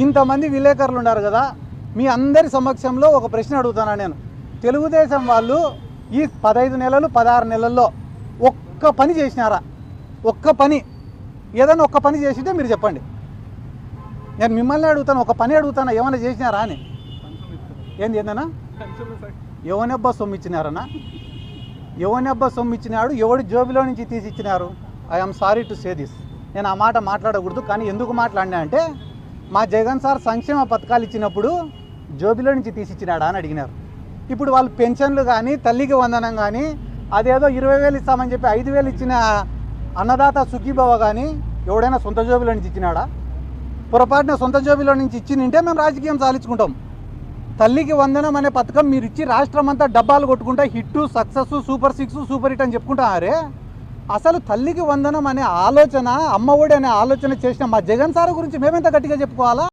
ఇంతమంది విలేకరులు ఉన్నారు కదా మీ అందరి సమక్షంలో ఒక ప్రశ్న అడుగుతాను నేను? తెలుగుదేశం వాళ్ళు ఈ పదహైదు నెలలు పదహారు నెలల్లో ఒక్క పని చేసినారా? ఒక్క పని. ఏదైనా ఒక్క పని చేసింటే మీరు చెప్పండి. నేను మిమ్మల్ని అడుగుతాను ఒక పని అడుగుతాను ఏమైనా చేసినారా అని? ఏంది ఏందన్నా? ఎవనెబ్బ సొమ్ము ఇచ్చినారన్నా? ఎవనెబ్బా సొమ్ము ఇచ్చినాడు? ఎవడి జోబిలో నుంచి తీసి ఇచ్చినారు? I'm sorry to say this. నేను ఆ మాట మాట్లాడకూడదు కానీ ఎందుకు మాట్లాడినా అంటే మా జగన్ సార్ సంక్షేమ పథకాలు ఇచ్చినప్పుడు జోబిలో నుంచి తీసి ఇచ్చినాడా అని అడిగినారు. ఇప్పుడు వాళ్ళు పెన్షన్లు కానీ తల్లికి వందనం కానీ అదేదో ఇరవై వేలు ఇస్తామని చెప్పి ఐదు వేలు ఇచ్చిన అన్నదాత సుఖీభవ కానీ ఎవడైనా సొంత జోబిలో నుంచి ఇచ్చినాడా? పొరపాటున సొంత జోబిలో నుంచి ఇచ్చినింటే మేము రాజకీయం సాధించుకుంటాం. తల్లికి వందనం అనే పథకం మీరు ఇచ్చి రాష్ట్రం అంతా డబ్బాలు కొట్టుకుంటా hit success super six super hit అని చెప్పుకుంటారే అసలు తల్లికి వందనం అనే ఆలోచన అమ్మఒడి అనే ఆలోచన చేసిన మా జగన్ సార్ గురించి మేమెంత గట్టిగా చెప్పుకోవాలా?